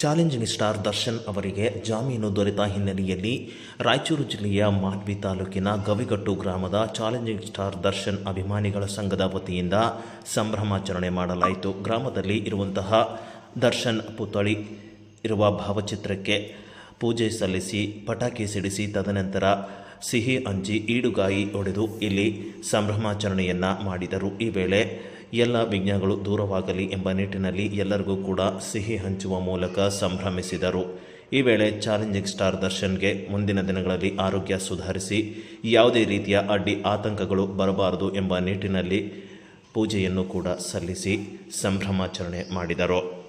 Challenging star Darshan ಅವರಿಗೆ ಜಾಮೀನು ದೊರೆತ ಹಿನ್ನೆಲೆಯಲ್ಲಿ ರಾಯಚೂರು ಜಿಲ್ಲೆಯ ಮಾನ್ವಿ ತಾಲೂಕಿನ ಗವಿಗಟ್ಟು ಗ್ರಾಮದ ಚಾಲೆಂಜಿಂಗ್ ಸ್ಟಾರ್ ದರ್ಶನ್ ಅಭಿಮಾನಿಗಳ ಸಂಘದ ವತಿಯಿಂದ ಸಂಭ್ರಮಾಚರಣೆ ಮಾಡಲಾಯಿತು. ಗ್ರಾಮದಲ್ಲಿ ಇರುವಂತಹ ದರ್ಶನ್ ಪುತ್ಥಳಿ ಇರುವ ಭಾವಚಿತ್ರಕ್ಕೆ ಪೂಜೆ ಸಲ್ಲಿಸಿ, ಪಟಾಕಿ ಸಿಡಿಸಿ, ತದನಂತರ ಸಿಹಿ ಅಂಜಿ, ಈಡುಗಾಯಿ ಒಡೆದು ಇಲ್ಲಿ ಸಂಭ್ರಮಾಚರಣೆಯನ್ನು ಮಾಡಿದರು. ಈ ವೇಳೆ ಎಲ್ಲ ವಿಘ್ನಗಳು ದೂರವಾಗಲಿ ಎಂಬ ನಿಟ್ಟಿನಲ್ಲಿ ಎಲ್ಲರಿಗೂ ಕೂಡ ಸಿಹಿ ಹಂಚುವ ಮೂಲಕ ಸಂಭ್ರಮಿಸಿದರು. ಈ ವೇಳೆ ಚಾಲೆಂಜಿಂಗ್ ಸ್ಟಾರ್ ದರ್ಶನ್ಗೆ ಮುಂದಿನ ದಿನಗಳಲ್ಲಿ ಆರೋಗ್ಯ ಸುಧಾರಿಸಿ, ಯಾವುದೇ ರೀತಿಯ ಅಡ್ಡಿ ಆತಂಕಗಳು ಬರಬಾರದು ಎಂಬ ನಿಟ್ಟಿನಲ್ಲಿ ಪೂಜೆಯನ್ನು ಕೂಡ ಸಲ್ಲಿಸಿ ಸಂಭ್ರಮಾಚರಣೆ ಮಾಡಿದರು.